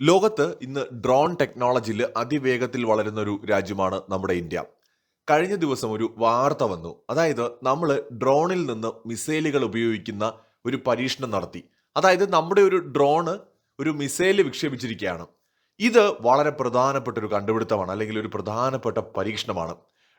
ലോകത്ത് ഇന്ന് ഡ്രോൺ ടെക്നോളജിയിൽ അതിവേഗത്തിൽ വളരുന്ന ഒരു രാജ്യമാണ് നമ്മുടെ ഇന്ത്യ. കഴിഞ്ഞ ദിവസം ഒരു വാർത്ത വന്നു. അതായത് നമ്മൾ ഡ്രോണിൽ നിന്ന് മിസൈലുകൾ ഉപയോഗിക്കുന്ന ഒരു പരീക്ഷണം നടത്തി. അതായത് നമ്മുടെ ഒരു ഡ്രോണ് ഒരു മിസൈൽ വിക്ഷേപിച്ചിരിക്കുകയാണ്. ഇത് വളരെ പ്രധാനപ്പെട്ട ഒരു കണ്ടുപിടുത്തമാണ് അല്ലെങ്കിൽ ഒരു പ്രധാനപ്പെട്ട പരീക്ഷണമാണ്.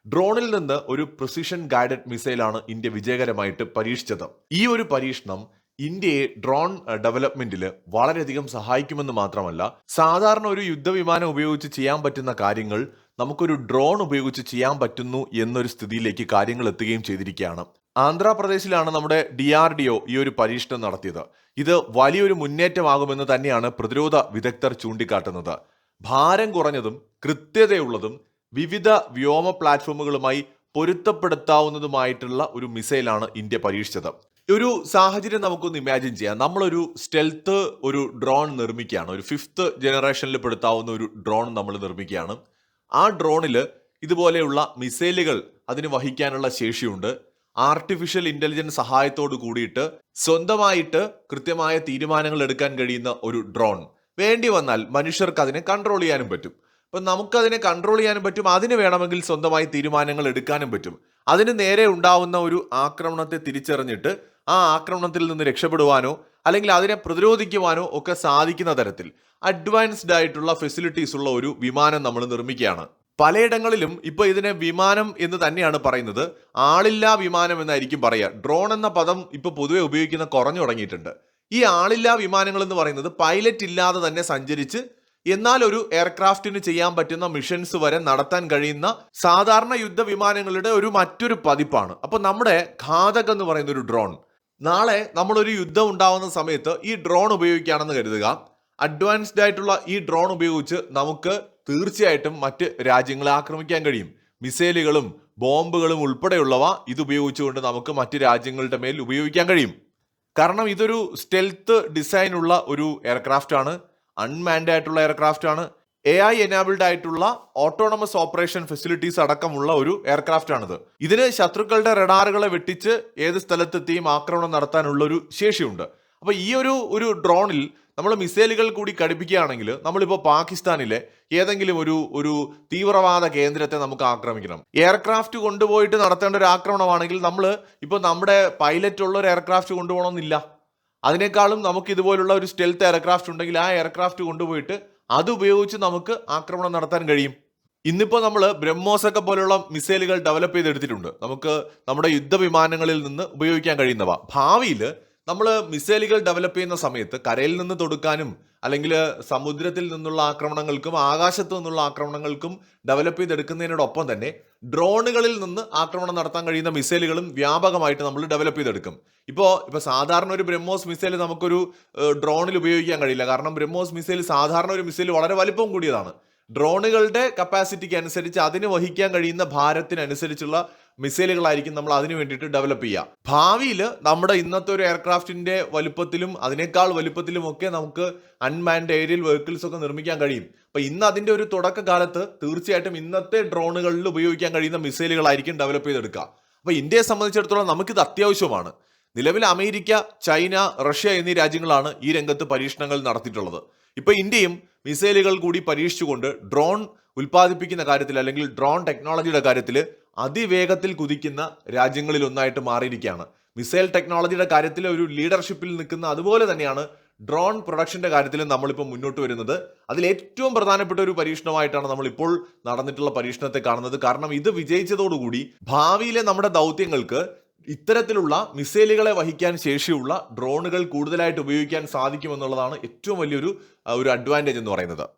ഡ്രോണിൽ നിന്ന് ഒരു പ്രിസിഷൻ ഗൈഡഡ് മിസൈലാണ് ഇന്ത്യ വിജയകരമായിട്ട് പരീക്ഷിച്ചത്. ഈ ഒരു പരീക്ഷണം ഇന്ത്യയെ ഡ്രോൺ ഡെവലപ്മെന്റിൽ വളരെയധികം സഹായിക്കുമെന്ന് മാത്രമല്ല സാധാരണ ഒരു യുദ്ധവിമാനം ഉപയോഗിച്ച് ചെയ്യാൻ പറ്റുന്ന കാര്യങ്ങൾ നമുക്കൊരു ഡ്രോൺ ഉപയോഗിച്ച് ചെയ്യാൻ പറ്റുന്നു എന്നൊരു സ്ഥിതിയിലേക്ക് കാര്യങ്ങൾ എത്തുകയും ചെയ്തിരിക്കുകയാണ്. ആന്ധ്രാപ്രദേശിലാണ് നമ്മുടെ ഡി ആർ ഡി ഒ ഈ ഒരു പരീക്ഷണം നടത്തിയത്. ഇത് വലിയൊരു മുന്നേറ്റമാകുമെന്ന് തന്നെയാണ് പ്രതിരോധ വിദഗ്ധർ ചൂണ്ടിക്കാട്ടുന്നത്. ഭാരം കുറഞ്ഞതും കൃത്യതയുള്ളതും വിവിധ വ്യോമ പ്ലാറ്റ്ഫോമുകളുമായി പൊരുത്തപ്പെടുത്താവുന്നതുമായിട്ടുള്ള ഒരു മിസൈലാണ് ഇന്ത്യ പരീക്ഷിച്ചത്. ഒരു സാഹചര്യം നമുക്കൊന്ന് ഇമാജിൻ ചെയ്യാം. നമ്മളൊരു സ്റ്റെൽത്ത് ഒരു ഡ്രോൺ നിർമ്മിക്കുകയാണ്. ഒരു ഫിഫ്ത്ത് ജനറേഷനിൽ പെടുത്താവുന്ന ഒരു ഡ്രോൺ നമ്മൾ നിർമ്മിക്കുകയാണ്. ആ ഡ്രോണിൽ ഇതുപോലെയുള്ള മിസൈലുകൾ അതിന് വഹിക്കാനുള്ള ശേഷിയുണ്ട്. ആർട്ടിഫിഷ്യൽ ഇന്റലിജൻസ് സഹായത്തോട് കൂടിയിട്ട് സ്വന്തമായിട്ട് കൃത്യമായ തീരുമാനങ്ങൾ എടുക്കാൻ കഴിയുന്ന ഒരു ഡ്രോൺ വേണ്ടി വന്നാൽ മനുഷ്യർക്ക് അതിനെ കൺട്രോൾ ചെയ്യാനും പറ്റും. അപ്പം നമുക്കതിനെ കൺട്രോൾ ചെയ്യാനും പറ്റും. അതിന് വേണമെങ്കിൽ സ്വന്തമായി തീരുമാനങ്ങൾ എടുക്കാനും പറ്റും. അതിന് നേരെ ഉണ്ടാവുന്ന ഒരു ആക്രമണത്തെ തിരിച്ചറിഞ്ഞിട്ട് ആ ആക്രമണത്തിൽ നിന്ന് രക്ഷപ്പെടുവാനോ അല്ലെങ്കിൽ അതിനെ പ്രതിരോധിക്കുവാനോ ഒക്കെ സാധിക്കുന്ന തരത്തിൽ അഡ്വാൻസ്ഡ് ആയിട്ടുള്ള ഫെസിലിറ്റീസ് ഉള്ള ഒരു വിമാനം നമ്മൾ നിർമ്മിക്കുകയാണ്. പലയിടങ്ങളിലും ഇപ്പൊ ഇതിനെ വിമാനം എന്ന് തന്നെയാണ് പറയുന്നത്. ആളില്ലാ വിമാനം എന്നായിരിക്കും പറയുക. ഡ്രോൺ എന്ന പദം ഇപ്പൊ പൊതുവെ ഉപയോഗിക്കുന്ന കുറഞ്ഞു തുടങ്ങിയിട്ടുണ്ട്. ഈ ആളില്ലാ വിമാനങ്ങൾ എന്ന് പറയുന്നത് പൈലറ്റ് ഇല്ലാതെ തന്നെ സഞ്ചരിച്ച് എന്നാൽ ഒരു എയർക്രാഫ്റ്റിന് ചെയ്യാൻ പറ്റുന്ന മിഷൻസ് വരെ നടത്താൻ കഴിയുന്ന സാധാരണ യുദ്ധ വിമാനങ്ങളുടെ ഒരു മറ്റൊരു പതിപ്പാണ്. അപ്പൊ നമ്മുടെ ഘാതക് എന്ന് പറയുന്ന ഒരു ഡ്രോൺ നാളെ നമ്മളൊരു യുദ്ധം ഉണ്ടാവുന്ന സമയത്ത് ഈ ഡ്രോൺ ഉപയോഗിക്കുകയാണെന്ന് കരുതുക. അഡ്വാൻസ്ഡ് ആയിട്ടുള്ള ഈ ഡ്രോൺ ഉപയോഗിച്ച് നമുക്ക് തീർച്ചയായിട്ടും മറ്റ് രാജ്യങ്ങളെ ആക്രമിക്കാൻ കഴിയും. മിസൈലുകളും ബോംബുകളും ഉൾപ്പെടെയുള്ളവ ഇതുപയോഗിച്ചുകൊണ്ട് നമുക്ക് മറ്റ് രാജ്യങ്ങളുടെ മേൽ ഉപയോഗിക്കാൻ കഴിയും. കാരണം ഇതൊരു സ്റ്റെൽത്ത് ഡിസൈനുള്ള ഒരു എയർക്രാഫ്റ്റ് ആണ്. അൺമാൻഡ് ആയിട്ടുള്ള എയർക്രാഫ്റ്റ് ആണ്. എ ഐ എനാബിൾഡ് ആയിട്ടുള്ള ഓട്ടോണമസ് ഓപ്പറേഷൻ ഫെസിലിറ്റീസ് അടക്കമുള്ള ഒരു എയർക്രാഫ്റ്റ് ആണിത്. ഇതിന് ശത്രുക്കളുടെ റഡാറുകളെ വെട്ടിച്ച് ഏത് സ്ഥലത്തെത്തിയും ആക്രമണം നടത്താനുള്ള ഒരു ശേഷിയുണ്ട്. അപ്പൊ ഈ ഒരു ഒരു ഡ്രോണിൽ നമ്മൾ മിസൈലുകൾ കൂടി ഘടിപ്പിക്കുകയാണെങ്കിൽ നമ്മളിപ്പോൾ പാകിസ്ഥാനിലെ ഏതെങ്കിലും ഒരു ഒരു തീവ്രവാദ കേന്ദ്രത്തെ നമുക്ക് ആക്രമിക്കണം. എയർക്രാഫ്റ്റ് കൊണ്ടുപോയിട്ട് നടത്തേണ്ട ഒരു ആക്രമണമാണെങ്കിൽ നമ്മൾ ഇപ്പോൾ നമ്മുടെ പൈലറ്റ് ഉള്ള ഒരു എയർക്രാഫ്റ്റ് കൊണ്ടുപോകണമെന്നില്ല. അതിനേക്കാളും നമുക്ക് ഇതുപോലുള്ള ഒരു സ്റ്റെൽത്ത് എയർക്രാഫ്റ്റ് ഉണ്ടെങ്കിൽ ആ എയർക്രാഫ്റ്റ് കൊണ്ടുപോയിട്ട് അത് ഉപയോഗിച്ച് നമുക്ക് ആക്രമണം നടത്താൻ കഴിയും. ഇന്നിപ്പോൾ നമ്മൾ ബ്രഹ്മോസൊക്കെ പോലുള്ള മിസൈലുകൾ ഡെവലപ്പ് ചെയ്തെടുത്തിട്ടുണ്ട്. നമുക്ക് നമ്മുടെ യുദ്ധവിമാനങ്ങളിൽ നിന്ന് ഉപയോഗിക്കാൻ കഴിയുന്നവ. ഭാവിയിൽ നമ്മൾ മിസൈലുകൾ ഡെവലപ്പ് ചെയ്യുന്ന സമയത്ത് കരയിൽ നിന്ന് തൊടുക്കാനും അല്ലെങ്കിൽ സമുദ്രത്തിൽ നിന്നുള്ള ആക്രമണങ്ങൾക്കും ആകാശത്തു നിന്നുള്ള ആക്രമണങ്ങൾക്കും ഡെവലപ്പ് ചെയ്തെടുക്കുന്നതിനോടൊപ്പം തന്നെ ഡ്രോണുകളിൽ നിന്ന് ആക്രമണം നടത്താൻ കഴിയുന്ന മിസൈലുകളും വ്യാപകമായിട്ട് നമ്മൾ ഡെവലപ്പ് ചെയ്തെടുക്കും. ഇപ്പോൾ ഇപ്പോൾ സാധാരണ ഒരു ബ്രഹ്മോസ് മിസൈൽ നമുക്കൊരു ഡ്രോണിൽ ഉപയോഗിക്കാൻ കഴിയില്ല. കാരണം ബ്രഹ്മോസ് മിസൈൽ സാധാരണ ഒരു മിസൈൽ വളരെ വലിപ്പം കൂടിയതാണ്. ഡ്രോണുകളുടെ കപ്പാസിറ്റിക്ക് അനുസരിച്ച് അതിന് വഹിക്കാൻ കഴിയുന്ന ഭാരത്തിനനുസരിച്ചുള്ള മിസൈലുകളായിരിക്കും നമ്മൾ അതിനു വേണ്ടിയിട്ട് ഡെവലപ്പ് ചെയ്യുക. ഭാവിയിൽ നമ്മുടെ ഇന്നത്തെ ഒരു എയർക്രാഫ്റ്റിന്റെ വലുപ്പത്തിലും അതിനേക്കാൾ വലുപ്പത്തിലും ഒക്കെ നമുക്ക് അൺമാൻഡ് ഏരിയൽ വെഹിക്കിൾസ് ഒക്കെ നിർമ്മിക്കാൻ കഴിയും. അപ്പൊ ഇന്ന് അതിന്റെ ഒരു തുടക്കകാലത്ത് തീർച്ചയായിട്ടും ഇന്നത്തെ ഡ്രോണുകളിൽ ഉപയോഗിക്കാൻ കഴിയുന്ന മിസൈലുകളായിരിക്കും ഡെവലപ്പ് ചെയ്തെടുക്കുക. അപ്പൊ ഇന്ത്യയെ സംബന്ധിച്ചിടത്തോളം നമുക്കിത് അത്യാവശ്യമാണ്. നിലവിൽ അമേരിക്ക ചൈന റഷ്യ എന്നീ രാജ്യങ്ങളാണ് ഈ രംഗത്ത് പരീക്ഷണങ്ങൾ നടത്തിയിട്ടുള്ളത്. ഇപ്പൊ ഇന്ത്യയും മിസൈലുകൾ കൂടി പരീക്ഷിച്ചുകൊണ്ട് ഡ്രോൺ ഉൽപ്പാദിപ്പിക്കുന്ന കാര്യത്തിൽ അല്ലെങ്കിൽ ഡ്രോൺ ടെക്നോളജിയുടെ കാര്യത്തിൽ അതിവേഗത്തിൽ കുതിക്കുന്ന രാജ്യങ്ങളിൽ ഒന്നായിട്ട് മാറിയിരിക്കുകയാണ്. മിസൈൽ ടെക്നോളജിയുടെ കാര്യത്തിൽ ഒരു ലീഡർഷിപ്പിൽ നിൽക്കുന്ന അതുപോലെ തന്നെയാണ് ഡ്രോൺ പ്രൊഡക്ഷന്റെ കാര്യത്തിൽ നമ്മളിപ്പോൾ മുന്നോട്ട് വരുന്നത്. അതിൽ ഏറ്റവും പ്രധാനപ്പെട്ട ഒരു പരീക്ഷണമായിട്ടാണ് നമ്മളിപ്പോൾ നടന്നിട്ടുള്ള പരീക്ഷണത്തെ കാണുന്നത്. കാരണം ഇത് വിജയിച്ചതോടുകൂടി ഭാവിയിലെ നമ്മുടെ ദൗത്യങ്ങൾക്ക് ഇത്തരത്തിലുള്ള മിസൈലുകളെ വഹിക്കാൻ ശേഷിയുള്ള ഡ്രോണുകൾ കൂടുതലായിട്ട് ഉപയോഗിക്കാൻ സാധിക്കുമെന്നുള്ളതാണ് ഏറ്റവും വലിയൊരു ഒരു അഡ്വാന്റേജ് എന്ന് പറയുന്നത്.